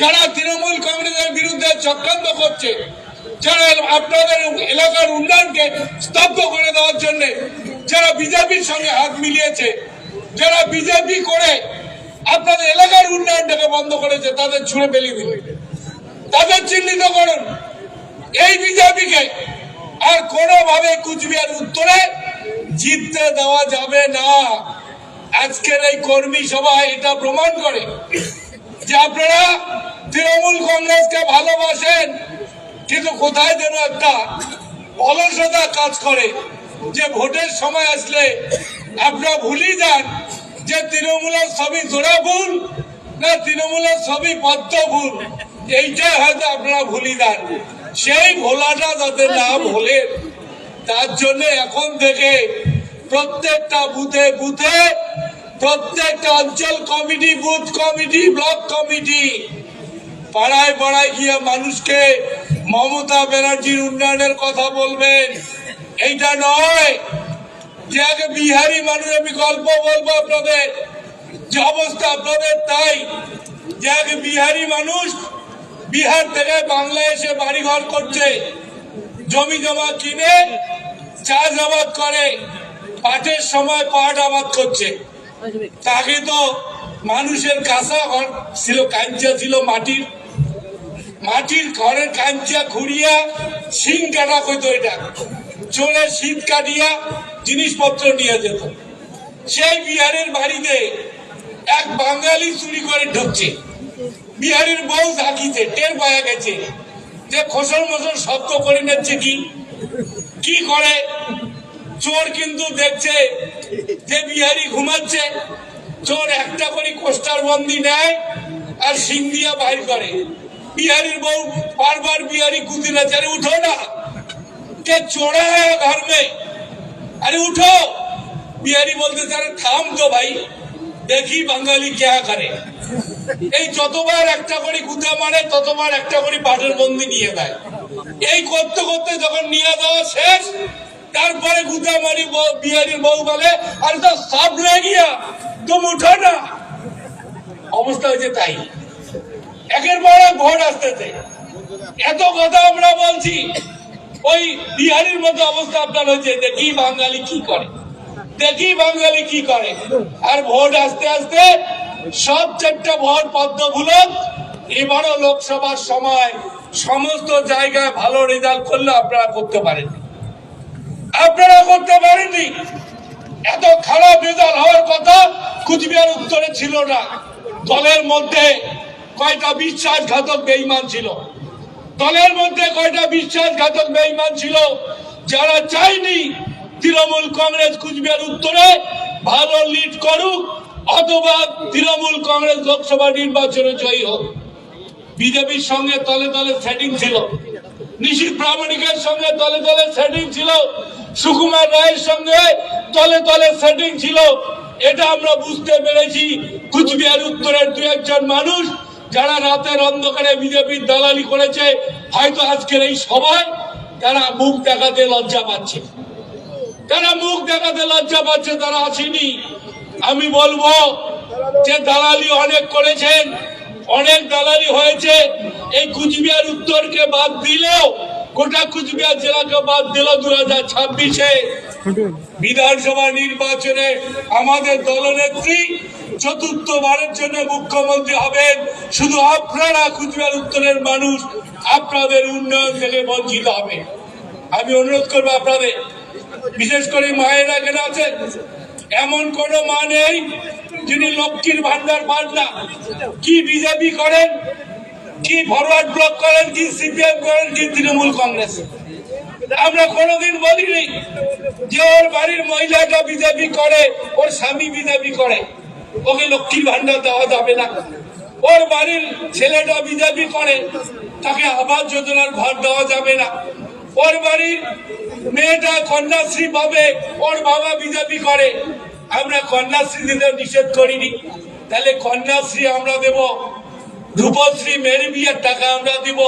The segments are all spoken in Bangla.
যারা তৃণমূল কংগ্রেসের বিরুদ্ধে চক্রান্ত করছে, যারা আপনাদের এলাকার উন্নয়নকে স্তব্ধ করে দেওয়ার জন্য, যারা বিজেপির সঙ্গে হাত মিলিয়েছে, যারা বিজেপি করে আপনাদের এলাকার উন্নয়নটাকে বন্ধ করেছে, তাদের ছুঁড়ে ফেলে দিন। তাদের চিহ্নিত করুন। এই বিজেপিকে আর কোনোভাবে কুচবিহার উত্তরে জিততে দেওয়া যাবে না। আজকের এই কর্মী সভা এটা প্রমাণ করে। আপনারা তৃণমূল কংগ্রেসকে ভালোবাসেন, কিন্তু কোথায় যেন একটা অলসতা কাজ করে যে ভোটের সময় আসলে আপনারা ভুলি যান যে তৃণমূলের সবই জোড়া ভুল না তৃণমূলের সবই পদ্ম ভুল। এইটাই হয়তো আপনারা ভুলি যান। সেই ভোলাটা যাতে না ভোলেন তার জন্য এখন থেকে প্রত্যেকটা বুথে বুথে প্রত্যেকটা অঞ্চল committee, booth committee, block committee, পাড়ায় পাড়ায় গিয়ে মানুষকে মমতা ব্যানার্জির উন্নয়নের কথা বলবেন। এইটা নয় যে আগে বিহারি মানুষ, আমি গল্প বলব আপনাদের, যে অবস্থা আপনাদের তাই। যে আগে বিহারি মানুষ বিহার থেকে বাংলায় এসে বাড়িঘর করছে, জমি জমা কিনে চাষ আবাদ করে, পাটের সময় পাট আবাদ করছে। তাকে তো মানুষের কাঁচা ঘর ছিল, কাঞ্চা ছিল মাটির। মাটির ঘরের কাঞ্চা খুঁড়িয়া শিং কাটা কইতো এটা। চলে শীত কাটিয়া জিনিসপত্র নিয়ে যেত। সেই বিহারের বাড়িতে এক বাঙালি চুরি করে ঢুকছে। বিহারের বউ থাকিতে টের পাওয়া গেছে যে খসর মসর শব্দ করে নিচ্ছে কি? কি করে? চোর কিন্তু দেখছে যে বিহারি ঘুমাচ্ছে, চোর একটা করে কোস্টার বন্দি নেয় আর সিং দিয়া বাহির করে। বিহারির বউ বারবার বিহারি কুদিনা চারে উঠো না, কে চোরা ঘর মে? আরে উঠো। বিহারি বলতে চারে থাম তো ভাই, দেখি বাঙালি ক্যা করে। এই যতবার একটা করে কুদা মারে, ততবার একটা করে পাটের বন্দি নিয়ে দেয় এই করতে করতে যখন নিয়ে দেওয়া শেষ তারপরে গুদা মারি বউ- বিহারির বউ বলে, আরে তো সব লে গিয়া তুমি উঠো না। অবস্থা হয়েছে তাই। একের পর এক ভোট আসতেছে। এত কথা আমরা বলছি, ওই বিহারির মতো অবস্থা আপনার হয়েছে দেখি বাঙালি কি করে? দেখি বাঙালি কি করে? আর ভোট আসতে আসতে সব চারটা ভোট পদ্মভূলক এবারও লোকসভার সময় সমস্ত জায়গায় ভালো রেজাল্ট করলে আপনারা করতে পারেন। আপনারা করতে পারেননি। এত খারাপ রেজাল্ট হওয়ার কথা কুচবিহার উত্তরে ছিল না। দলের মধ্যে কয়টা বিশ্বাসঘাতক বেইমান ছিল? দলের মধ্যে কয়টা বিশ্বাসঘাতক বেইমান ছিল? যারা চাইনি তৃণমূল কংগ্রেস কুচবিহার উত্তরে ভালো লিড করুক, অথবা তৃণমূল কংগ্রেস লোকসভা নির্বাচনে জয়ী হোক। বিজেপির সঙ্গে তলে তলে সেটিং ছিল। নিশীত প্রামাণিকের সঙ্গে তলে তলে সেটিং ছিল। সুকুমার রায়ের সঙ্গে তলে তলে সেটিং ছিল। এটা আমরা বুঝতে পেরেছি। কুচবিহার উত্তরের দু একজন মানুষ যারা রাতের অন্ধকারে বিজেপির দালালি করেছে, হয়তো আজকের এই সভায় তারা মুখ দেখাতে লজ্জা পাচ্ছে। তারা মুখ দেখাতে লজ্জা পাচ্ছে, তারা আসেনি। আমি বলব যে দালালি অনেক করেছেন, অনেক দালালি হয়েছে। এই কুচবিহার উত্তরকে বাদ দিলেও গোটা কুচবিহার জেলাকে বাদ দিল দু হাজার ছাব্বিশে। বিধানসভা নির্বাচনে আমাদের দলনেত্রী চতুর্থবারের জন্য মুখ্যমন্ত্রী হবেন। শুধু আপনারা কুচবিহার উত্তরের মানুষ আপনাদের উন্নয়ন থেকে বঞ্চিত হবে। আমি অনুরোধ করব আপনাদের, বিশেষ করে মায়েরা কেন আছেন? এমন কোন মা নেই যিনি লক্ষ্মীর ভান্ডার পান না। কি বিজেপি করেন? কি ফরওয়ার্ড ব্লক করেন, কি সিপিএম করেন, কি তৃণমূল কংগ্রেস? আমরা কোনোদিন বলিনি যে ওর বাড়ির মহিলাটা বিজেপি করে, ওর স্বামী বিজেপি করে। ওকে লক্ষ্মীর ভান্ডার দেওয়া যাবে না। ওর বাড়ির ছেলেটা বিজেপি করে, তাকে আবাস যোজনার ঘর দেওয়া যাবে না। ওর বাড়ির মেয়েটা কন্যাশ্রী পাবে, ওর বাবা বিজেপি করে। আমরা কন্যাশ্রী দিতে নিষেধ করিনি। তাহলে কন্যাশ্রী আমরা দেব। রূপশ্রী মেরি বিয়ের টাকা আমরা দিব,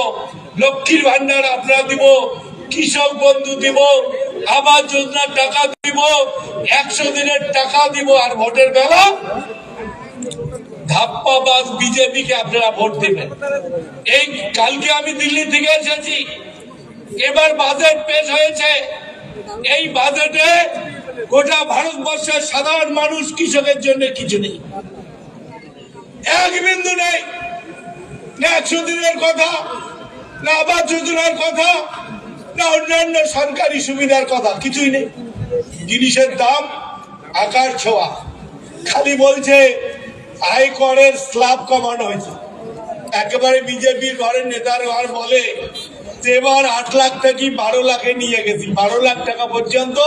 লক্ষ্মীর ভান্ডার আমরা দিব, কৃষক বন্ধু দিব, আবাস যোজনার টাকা দিব, একশো দিনের টাকা দিব আর ভোটের বেলা ধাপ্পাবাজ বিজেপিকে আপনারা ভোট দেবেন। এই কালকে আমি দিল্লি থেকে এসেছি, এবার বাজেট পেশ হয়েছে। এই বাজেটে গোটা ভারতবর্ষের সাধারণ মানুষ কৃষকের জন্য কিছু নেই। এক বিন্দু নেই। না একশো দিনের কথা, না আবাস যোজনার কথা, না অন্যান্য সরকারি সুবিধার কথা, কিছুই নেই। জিনিসের দাম আকার ছোঁয়া। খালি বলছে, আয় করের স্ল্যাব কমানো হয়েছে। একেবারে বিজেপির ঘরের নেতার ঘর বলে এবার আট লাখ থেকে বারো লাখে নিয়ে গেছি। বারো লাখ টাকা পর্যন্ত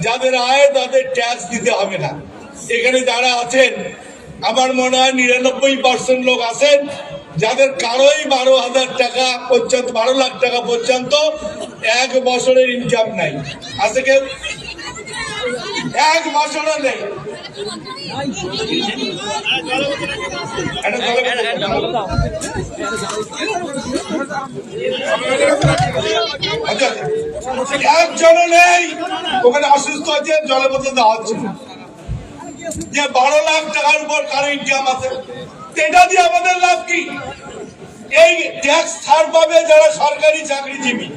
যাদের আয়, তাদের ট্যাক্স দিতে হবে না। এখানে যারা আছেন, আমার মনে হয় নিরানব্বই পার্সেন্ট লোক আছেন যাদের কারোই বারো হাজার টাকা পর্যন্ত বারো লাখ টাকা পর্যন্ত এক বছরের ইনকাম নাই। আছে কেউ? এক বছরও নেই। আচ্ছা, একজনও নেই। ওখানে অসুস্থ জলের বোতল দেওয়া হচ্ছে। যে বারো লাখ টাকার উপর কারও ইনকাম আছে। এটা দিয়ে আমাদের লাভ কি? এই ট্যাক্স ছাড় পাবে যারা সরকারি চাকরিজীবী।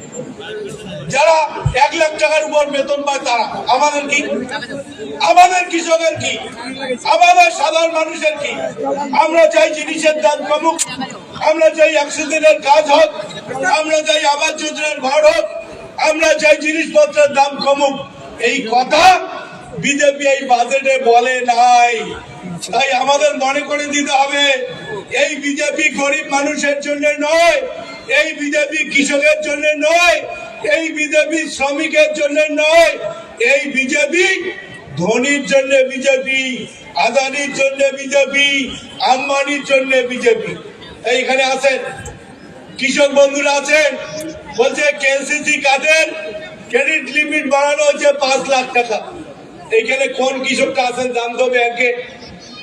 যারা এক লাখ টাকার উপর বেতন পায় তারা। আমাদের কি? আমাদের কৃষকের কি? আমাদের সাধারণ মানুষের কি? আমরা চাই জিনিসের দাম কমুক। আমরা চাই একশো দিনের কাজ হোক। আমরা চাই আবাস যোজনার ঘর হোক। আমরা চাই জিনিসপত্রের দাম কমুক। এই কথা বিজেপি এই বাজেটে বলে নাই। তাই আমাদের মনে করে দিতে হবে, এই বিজেপি গরিব মানুষের জন্য নয়, এই বিজেপি কৃষকের জন্য নয়, এই বিজেপি শ্রমিকের জন্য নয়, এই বিজেপি ধোনির জন্য বিজেপি, আদানির জন্য বিজেপি, আম্বানির জন্য বিজেপি। এইখানে আছেন, কৃষক বন্ধুরা আছেন, বলছে কেসিসি কার্ডের ক্রেডিট লিমিট বাড়ানো হচ্ছে পাঁচ লাখ টাকা। এইখানে কোন কৃষকটা আছেন জানতো ব্যাংকে।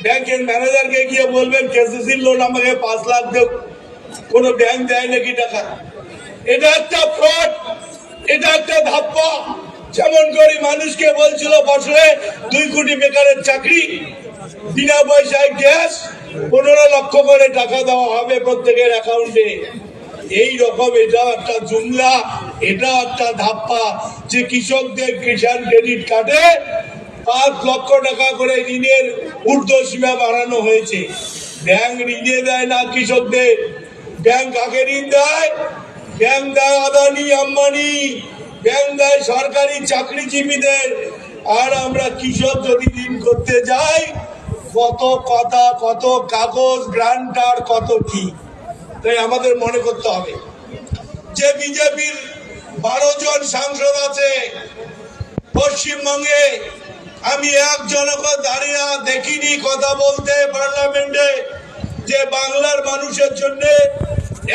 ব্যাংকের ম্যানেজারকে গিয়ে বলবেন, কেসিসি লোন আমাকে পাঁচ লাখ দেব কোনো ব্যাংক দেয় নাকি টাকা? এটা একটা ফ্রড এটা একটা ধাপ্পা। যেমন করে মানুষকে বলছিল, বছরে দুই কোটি বেকারের চাকরি, বিনা পয়সায় গ্যাস, পনেরো লক্ষ করে টাকা দেওয়া হবে প্রত্যেকের অ্যাকাউন্টে এই রকম এটা একটা জুমলা, এটা একটা ধাপ্পা যে কৃষকদের কিষাণ ক্রেডিট কার্ডে পাঁচ লক্ষ টাকা করে ঋণের ঊর্ধ্ব সীমা বাড়ানো হয়েছে। ব্যাংক ঋণে দেয় না কৃষকদের। ব্যাংক কাকে ঋণ দেয়? ব্যাংক দেয় আদানি, আম্বানি। ব্যাংক দেয় সরকারি চাকরিজীবীদের। আর আমরা কৃষক যদি ঋণ করতে যাই, কত কথা, কত কাগজ, গ্রান্টার, কত কি? তাই আমাদের মনে করতে হবে। যে বিজেপির বারো জন সাংসদ আছে, পশ্চিমবঙ্গে আমি একজনকে দাঁড়িয়ে দেখিনি কথা বলতে পার্লামেন্টে যে বাংলার মানুষের জন্য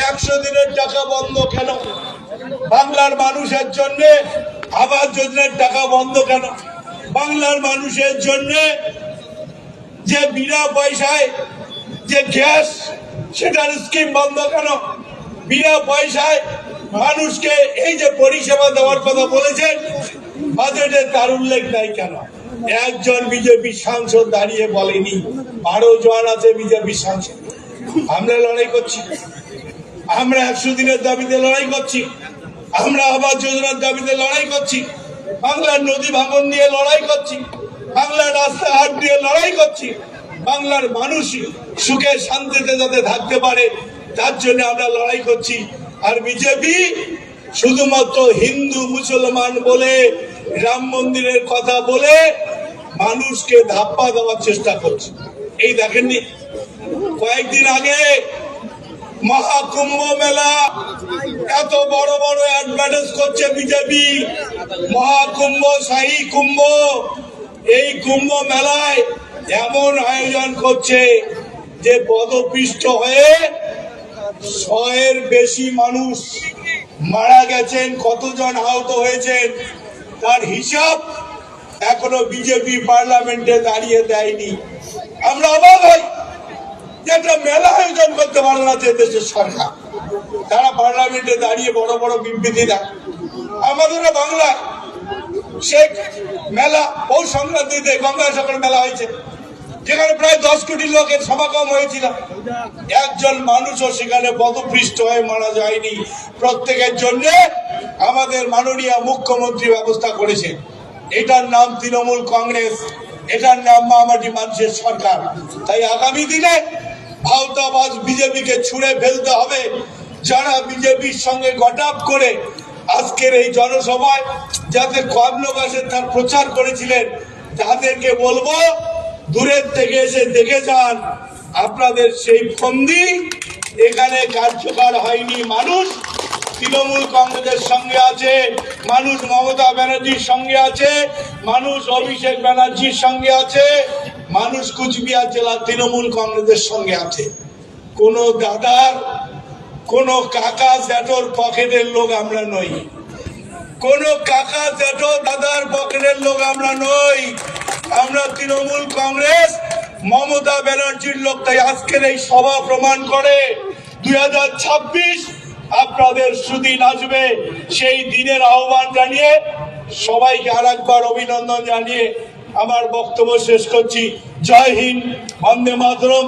একশো দিনের টাকা বন্ধ কেন? বাংলার মানুষের জন্য আবাস যোজনার টাকা বন্ধ কেন? বাংলার মানুষের জন্য যে বিনা পয়সায় যে গ্যাস, সেটার স্কিম বন্ধ কেন? বিনা পয়সায় মানুষকে এই যে পরিষেবা দেওয়ার কথা বলেছেন বাজেটে তার উল্লেখ নাই কেন? একজন বিজেপি সাংসদ দাঁড়িয়ে বলেনি, বারো জন আছে বিজেপি সাংসদ। আমরা লড়াই করছি। আমরা একশো দিনের দাবিতে লড়াই করছি। আমরা আবাস যোজনার দাবিতে লড়াই করছি। বাংলার নদী ভাঙন নিয়ে লড়াই করছি। বাংলার রাস্তাঘাট নিয়ে লড়াই করছি। বাংলার মানুষ সুখে শান্তিতে যাতে থাকতে পারে, তার জন্য আমরা লড়াই করছি। আর বিজেপি শুধুমাত্র হিন্দু মুসলমান বলে, রাম মন্দিরের কথা বলে মানুষকে ধাপ্পা দেওয়ার চেষ্টা করছে। এই দেখেননি, কয়েকদিন আগে মহাকুম্ভ মেলা এত বড় বড় অ্যাডভার্টাইজ করছে বিজেপি, মহাকুম্ভ, শাহী কুম্ভ। এই কুম্ভ মেলায় এমন আয়োজন করছে যে পদপিষ্ট হয়ে শয়ের বেশি মানুষ মারা গেছেন, কতজন আহত হয়েছেন, তার হিসাব এখনও বিজেপি পার্লামেন্টে দাঁড়িয়ে দেয়নি। আমরা অবাক হই একটা মেলা আয়োজন করতে পারে না যে দেশের সরকার। তারা পার্লামেন্টে দাঁড়িয়ে বড় বড় বিবৃতি দেয়। আমাদেরও বাংলায় শেখ মেলা পৌষ সংক্রান্তিতে গঙ্গা সাগর মেলা হয়েছে। যেখানে প্রায় দশ কোটি লোকের সমাগম হয়েছিল। একজন মানুষও সেখানে পদপৃষ্ট হয়ে মারা যায়নি। প্রত্যেকের জন্য আমাদের মাননীয় মুখ্যমন্ত্রী ব্যবস্থা করেছে এটার নাম তৃণমূল কংগ্রেস, এটার নাম মামাটি মানুষের সরকার। তাই আগামী দিনে ভাওতাবাজ বিজেপিকে ছুঁড়ে ফেলতে হবে। যারা বিজেপির সঙ্গে গটাপ করে আজকের এই জনসভায় যাতে কম লোক আসে তার প্রচার করেছিলেন, তাদেরকে বলব, দূরের থেকে এসে দেখে যান, আপনাদের সেই ফন্দি, এখানে কার্যকর হয়নি মানুষ। তৃণমূল কংগ্রেসের সঙ্গে আছে, মানুষ মমতা ব্যানার্জির সঙ্গে আছে, মানুষ অভিষেক ব্যানার্জির সঙ্গে আছে, মানুষ কুচবিহার জেলার তৃণমূল কংগ্রেসের সঙ্গে আছে। কোন দাদার, কোন কাকা জ্যাঠোর পকেটের লোক আমরা নই। কোন কাকা জ্যাঠো দাদার পকেটের লোক আমরা নই। আমরা তৃণমূল কংগ্রেস, মমতা ব্যানার্জির লোক তাই আজকের এই সভা প্রমাণ করে। দুই হাজার ছাব্বিশ আপনাদের সুদিন আসবে। সেই দিনের আহ্বান জানিয়ে সবাইকে আর একবার অভিনন্দন জানিয়ে আমার বক্তব্য শেষ করছি। জয় হিন্দ, বন্দে মাতরম।